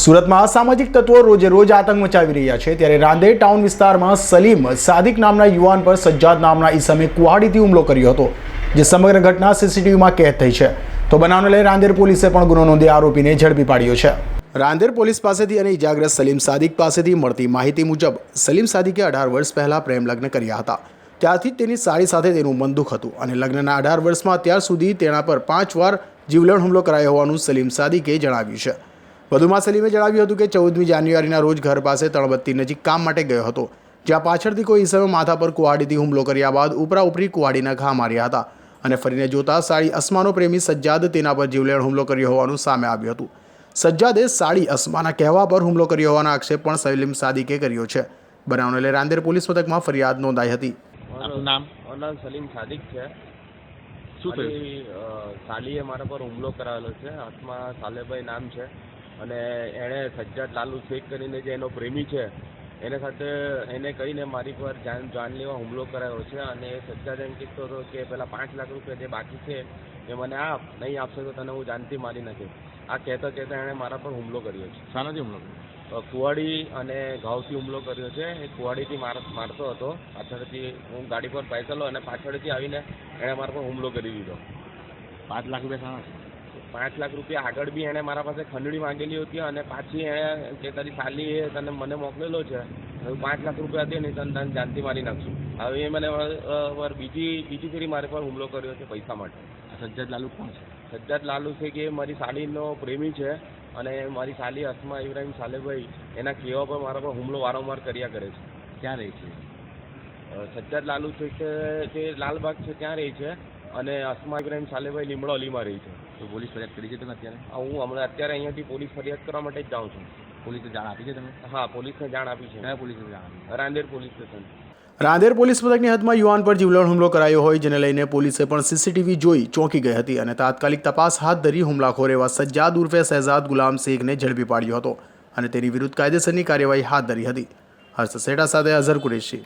સુરતમાં અસામાજિક તત્વો રોજે રોજ આતંક મચાવી રહ્યા છે. ત્યારે રાંદેર ટાઉન વિસ્તારમાં સલીમ સાદિક નામના યુવાન પર સજ્જાદ નામના ઈસમે કુહાડીથી હુમલો કર્યો હતો, જે સમગ્ર ઘટના સીસીટીવીમાં કેદ થઈ છે. તો બનાવને લઈ રાંદેર પોલીસે પણ ગુનો નોંધી આરોપીને ઝડપી પાડ્યો છે. રાંદેર પોલીસ પાસેથી અને ઇજાગ્રસ્ત સલીમ સાદિક પાસેથી મળતી માહિતી મુજબ, સલીમ સાદિકે અઢાર વર્ષ પહેલાં પ્રેમ લગ્ન કર્યા હતા. ત્યારથી તેની સાડી સાથે તેનું બંદૂક હતું અને લગ્નના અઢાર વર્ષમાં અત્યાર સુધી તેના પર પાંચ વાર જીવલેણ હુમલો કરાયો હોવાનું સલીમ સાદિકે જણાવ્યું છે. વધુમાં સલીમે જણાવ્યું હતું કે ચૌદમી જાન્યુઆરીના રોજ ઘર પાસે તળબત્તી નજીક કામ માટે ગયો હતો જ્યાં પાછળથી કોઈ ઈસમે માથા પર કુવાડીથી હુમલો કર્યા બાદ ઉપરા ઉપરી કુવાડીના ઘા માર્યા હતા અને ફરીને જોતા સાડી અસ્માનો પ્રેમી સજ્જાદ તેના પર જીવલેણ હુમલો કર્યો હોવાનું સામે આવ્યું હતું. સજ્જાદે સાડી અસ્માના કહેવા પર હુમલો કર્યો હોવાનો આક્ષેપ પણ સલીમ સાદિકે કર્યો છે. બનાવને લઈ રાંદેર પોલીસ મથકમાં ફરિયાદ નોંધાઈ હતી. નામ? સલીમ સાદિક છે. શું થયું? સાલીએ મારા પર હુમલો કરાવેલો છે. હાથમાં સાલેભાઈ નામ છે. અને એણે સજ્જાદ લાલુ શેખ કરીને જે એનો પ્રેમી છે એને સાથે એને કહીને મારી પર જાન જાનલેવા હુમલો કરાયો છે અને એ સજ્જાદ એમ કહેતો હતો કે પેલા પાંચ લાખ રૂપિયા જે બાકી છે એ મને આપ નહીં આપશે તો તને હું જાનથી મારી નાખીશ. આ કહેતા કહેતા એણે મારા પર હુમલો કર્યો છે. શાનાથી હુમલો કર્યો? કુવાડી અને ઘાવથી હુમલો કર્યો છે. એ કુવાડીથી માર મારતો હતો. પાછળથી હું ગાડી પર બેસેલો અને પાછળથી આવીને એણે મારા પર હુમલો કરી દીધો. પાંચ લાખ રૂપિયા શાના પાંચ લાખ રૂપિયા આગળ બી એણે મારા પાસે ખંડણી માંગેલી હતી અને પાછી એણે કે તારી સાલી એ તને મને મોકલેલો છે હવે પાંચ લાખ રૂપિયા દે નહીં તને તને જાનથી મારી નાખશું. હવે એ મને બીજી બીજી ફેરી મારે પર હુમલો કર્યો છે પૈસા માટે. સજ્જાદ લાલુ કોણ છે? સજ્જાદ લાલુ છે કે એ મારી સાલીનો પ્રેમી છે અને મારી સાલી અસ્મા ઇબ્રાહિમ સાલેભાઈ એના કહેવા પર મારા પર હુમલો વારંવાર કર્યા કરે છે. ક્યાં રહે છે સજ્જાદ લાલુ છે કે જે લાલબાગ છે ત્યાં રહે છે. અને અસ્મા ઇબ્રાહિમ સાલેભાઈ લીમડોલીમાં રહી છે. તો પોલીસ ફરિયાદ કરી છે તમે અત્યારે? હું હમણાં અત્યારે અહીંયાથી પોલીસ ફરિયાદ કરવા માટે જ જાઉં છું. પોલીસે જાણ આપી છે તમે હા પોલીસને જાણ આપી છે. કયા પોલીસે જાણ આપી? Rander police station. Rander police મથકની હદમાં યુવાન પર જીવલેણ હુમલો કરાયો હોય જેને લઈને પોલીસે પણ સીસીટીવી જોઈ ચોંકી ગઈ હતી અને તાત્કાલિક તપાસ હાથ ધરી હુમલાખોર એવા સજ્જાદ ઉર્ફે શહેજાદ ગુલામ શેખને ઝડપી પાડ્યો હતો અને તેની વિરુદ્ધ કાયદેસરની કાર્યવાહી હાથ ધરી હતી. હર્ષ સેટા સાથે અઝર કુરેશી.